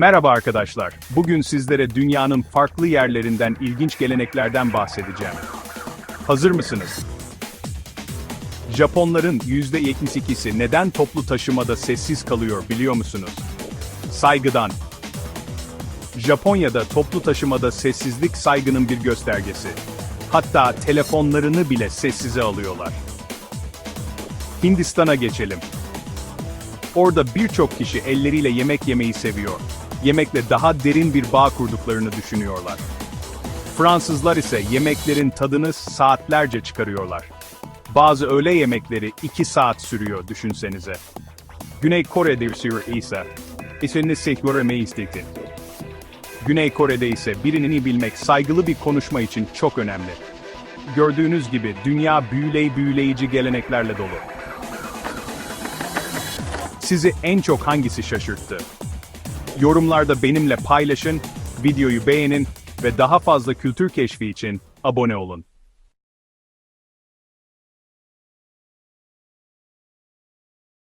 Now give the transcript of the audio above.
Merhaba arkadaşlar. Bugün sizlere dünyanın farklı yerlerinden ilginç geleneklerden bahsedeceğim. Hazır mısınız? Japonların %72'si neden toplu taşımada sessiz kalıyor biliyor musunuz? Saygıdan. Japonya'da toplu taşımada sessizlik saygının bir göstergesi. Hatta telefonlarını bile sessize alıyorlar. Hindistan'a geçelim. Orada birçok kişi elleriyle yemek yemeyi seviyor. Yemekle daha derin bir bağ kurduklarını düşünüyorlar. Fransızlar ise yemeklerin tadını saatlerce çıkarıyorlar. Bazı öğle yemekleri 2 saat sürüyor düşünsenize. Güney Kore'de ise ismini sektöremeyi istedi. Güney Kore'de ise birini bilmek saygılı bir konuşma için çok önemli. Gördüğünüz gibi dünya büyüley büyüleyici geleneklerle dolu. Sizi en çok hangisi şaşırttı? Yorumlarda benimle paylaşın, videoyu beğenin ve daha fazla kültür keşfi için abone olun.